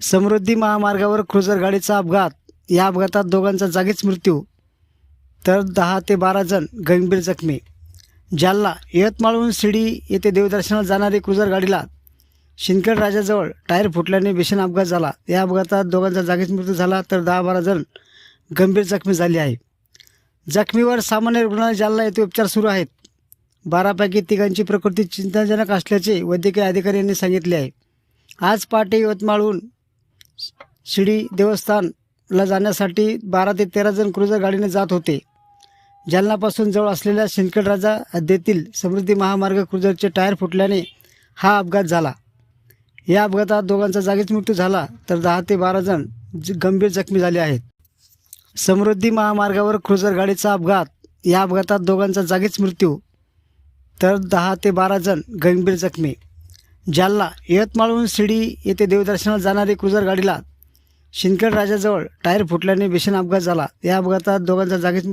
समृद्धी महामार्गावर क्रुझर गाडीचा अपघात. या अपघातात दोघांचा जागीच मृत्यू. तर दहा ते बारा जण गंभीर जखमी. जालना यवतमाळहून शिडी येथे देवदर्शनाला जाणारी क्रुझर गाडीला शिंदखेड राजाजवळ टायर फुटल्याने भीषण अपघात झाला. या अपघातात दोघांचा जागीच मृत्यू झाला तर दहा बारा जण गंभीर जखमी झाले आहे जखमीवर सामान्य रुग्णालय जालना येथे उपचार सुरू आहेत. बारापैकी तिघांची प्रकृती चिंताजनक असल्याचे वैद्यकीय अधिकारी यांनी सांगितले आहे. आज पहाटे यवतमाळहून शिडी देवस्थानला जाण्यासाठी बारा ते तेरा जण क्रुझर गाडीने जात होते. जालनापासून जवळ असलेल्या शिंदखेड राजा हद्दीतील समृद्धी महामार्ग क्रुझरचे टायर फुटल्याने हा अपघात झाला. या अपघातात दोघांचा जागीच मृत्यू झाला तर दहा ते बारा जण ज- गंभीर जखमी झाले आहेत. समृद्धी महामार्गावर क्रुझर गाडीचा अपघात या अपघातात दोघांचा जागीच मृत्यू तर दहा ते बारा जण गंभीर जखमी जालना यवतमाळहून शिडी येथे देवदर्शनाला जाणारी क्रुझर गाडीला शिंदखेड राजाजवळ टायर फुटल्याने भीषण अपघात झाला. या अपघातात दोघांचा जागीच